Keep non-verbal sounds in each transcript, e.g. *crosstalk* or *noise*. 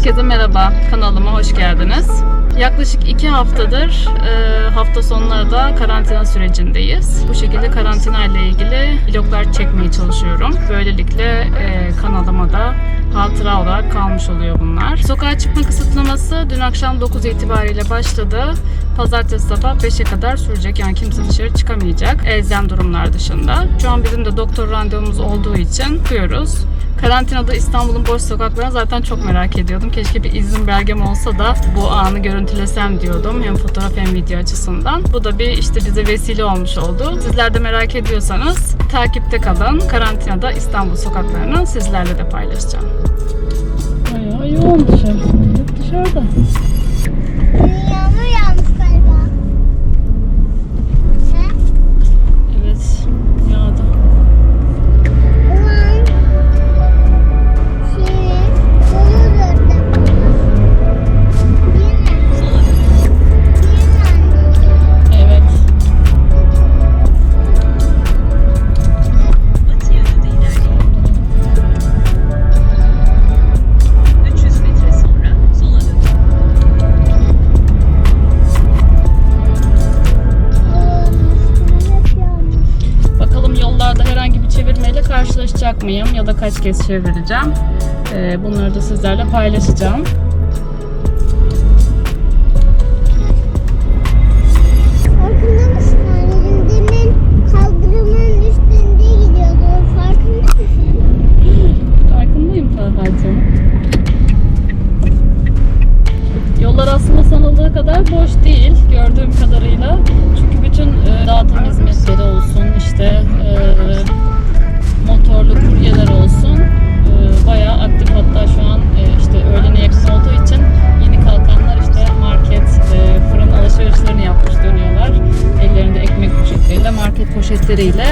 Herkese merhaba, kanalıma hoş geldiniz. Yaklaşık iki haftadır e, hafta sonları da karantina sürecindeyiz. Bu şekilde karantina ile ilgili vloglar çekmeye çalışıyorum. Böylelikle e, kanalıma da hatıra olarak kalmış oluyor bunlar. Sokağa çıkma kısıtlaması dün akşam 9 itibariyle başladı. Pazartesi sabah 5'e kadar sürecek. Yani kimse dışarı çıkamayacak. Elzem durumlar dışında. Şu an bizim de doktor randevumuz olduğu için çıkıyoruz. Karantinada İstanbul'un boş sokaklarını zaten çok merak ediyordum. Keşke bir izin belgem olsa da bu anı görüntülesem diyordum. Hem fotoğraf hem video açısından. Bu da bir işte bize vesile olmuş oldu. Sizler de merak ediyorsanız takipte kalın. Karantinada İstanbul sokaklarını sizlerle de paylaşacağım. Bayağı yoğun dışarı. Dışarıda. Kaç kez çevireceğim. Ee, bunları da sizlerle paylaşacağım. Taha'cığım. Yollar aslında sanıldığı kadar boş değil gördüğüm kadarıyla. Çünkü bütün e, dağıtım hizmetleri olsun, işte e, motorlu kuryeler olsun e, bayağı aktif. Hatta şu an e, işte öğlene yakın olduğu için yeni kalkanlar işte market, e, fırın alışverişlerini yapmış dönüyorlar. Ellerinde ekmek poşetleriyle, market poşetleriyle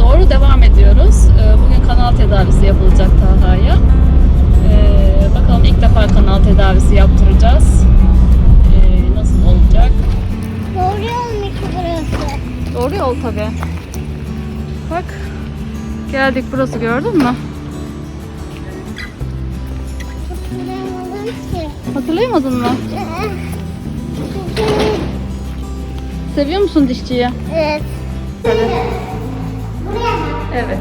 doğru devam ediyoruz. E, bugün kanal tedavisi yapılacak Taha'ya. E, bakalım ilk defa kanal tedavisi yaptıracağız. E, nasıl olacak? Doğru yol mu burası? Doğru yol tabi. Bak geldik burası gördün mü? Hatırlayamadım ki. Hatırlayamadın mı? *laughs* Seviyor musun dişçiyi? Evet. Hadi. Evet.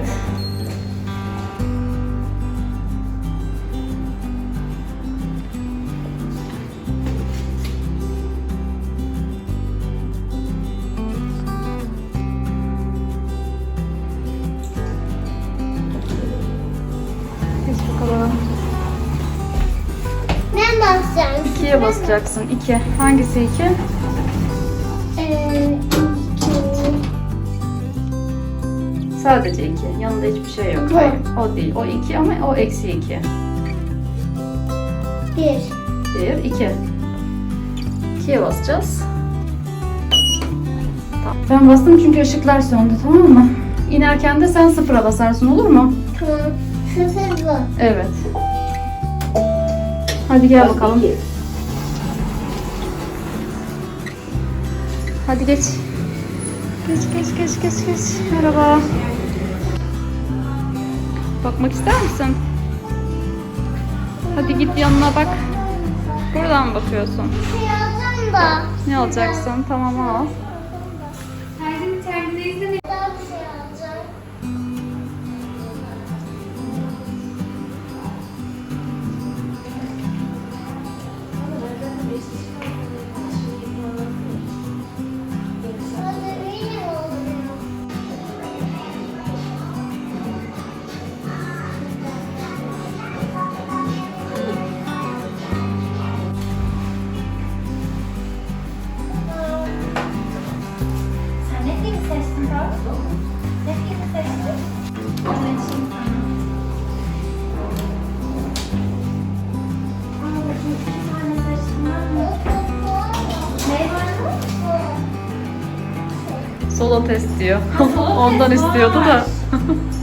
Ben basacağım. İkiye basacaksın. İki. Hangisi iki? Sadece iki. Yanında hiçbir şey yok. Hayır. O değil. O iki ama o eksi iki. Bir. Bir, iki. İkiye basacağız. Tamam. Ben bastım çünkü ışıklar söndü tamam mı? İnerken de sen sıfıra basarsın olur mu? Tamam. Sıfır bu. Evet. Hadi gel bakalım. Hadi geç. Geç geç geç geç geç. Merhaba. Bakmak ister misin? Hadi git yanına bak. Buradan bakıyorsun? Ne alacaksın? Tamam al. Solo test diyor. *laughs* Ondan istiyordu da. *laughs*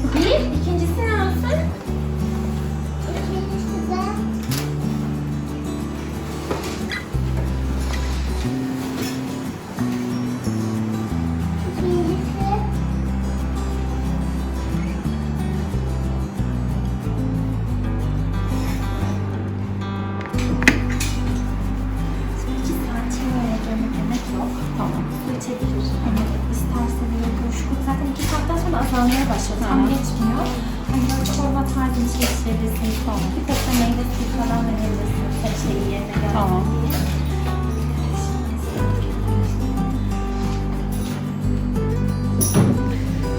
sonra azalmaya başlıyor. Tam geçmiyor. Hani böyle çorba tarzı bir şey içebilirsiniz falan. Bir de meyve suyu falan verebilirsiniz. Tek şeyi yerine gelsin Tamam. diye.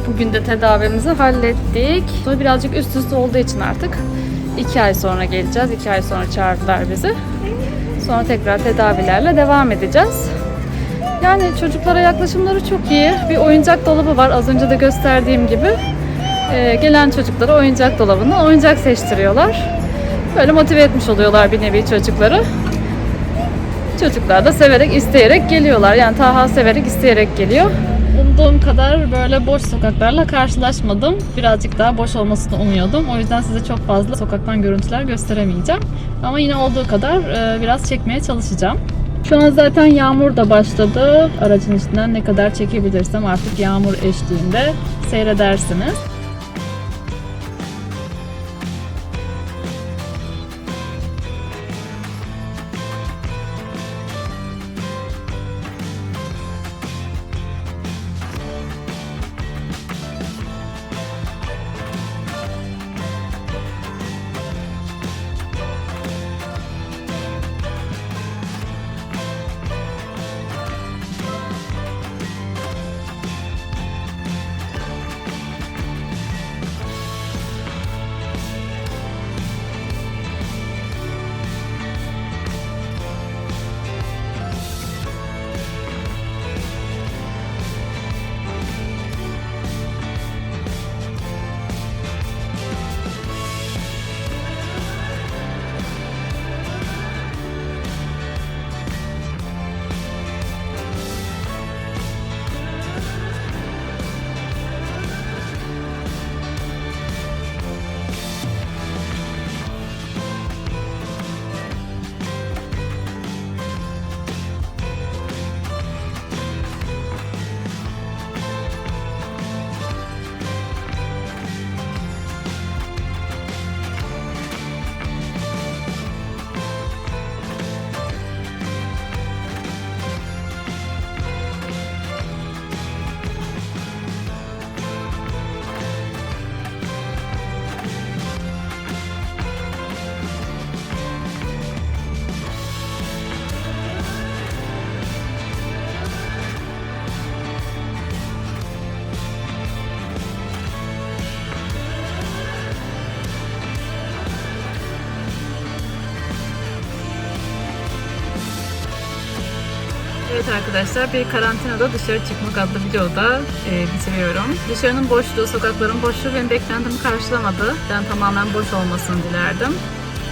Bugün de tedavimizi hallettik. Bu birazcık üst üste olduğu için artık iki ay sonra geleceğiz. İki ay sonra çağırdılar bizi. Sonra tekrar tedavilerle devam edeceğiz. Yani çocuklara yaklaşımları çok iyi. Bir oyuncak dolabı var. Az önce de gösterdiğim gibi. Ee, gelen çocuklara oyuncak dolabından oyuncak seçtiriyorlar. Böyle motive etmiş oluyorlar bir nevi çocukları. Çocuklar da severek, isteyerek geliyorlar. Yani Taha severek, isteyerek geliyor. Umduğum kadar böyle boş sokaklarla karşılaşmadım. Birazcık daha boş olmasını umuyordum. O yüzden size çok fazla sokaktan görüntüler gösteremeyeceğim. Ama yine olduğu kadar e, biraz çekmeye çalışacağım. Şu an zaten yağmur da başladı. Aracın içinden ne kadar çekebilirsem artık yağmur eşliğinde seyredersiniz. Arkadaşlar bir karantinada dışarı çıkmak adlı videoda e, bitiriyorum. Dışarının boşluğu, sokakların boşluğu benim beklentimi karşılamadı. Ben tamamen boş olmasını dilerdim.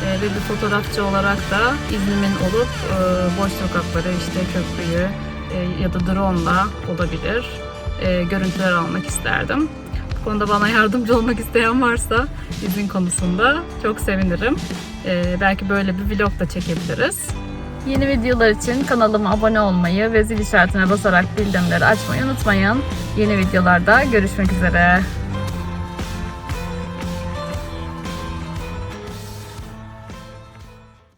E, ve bir fotoğrafçı olarak da iznimin olup e, boş sokakları işte köprüyü e, ya da drone'la olabilir e, görüntüler almak isterdim. Bu konuda bana yardımcı olmak isteyen varsa izin konusunda çok sevinirim. E, belki böyle bir vlog da çekebiliriz. Yeni videolar için kanalıma abone olmayı ve zil işaretine basarak bildirimleri açmayı unutmayın. Yeni videolarda görüşmek üzere.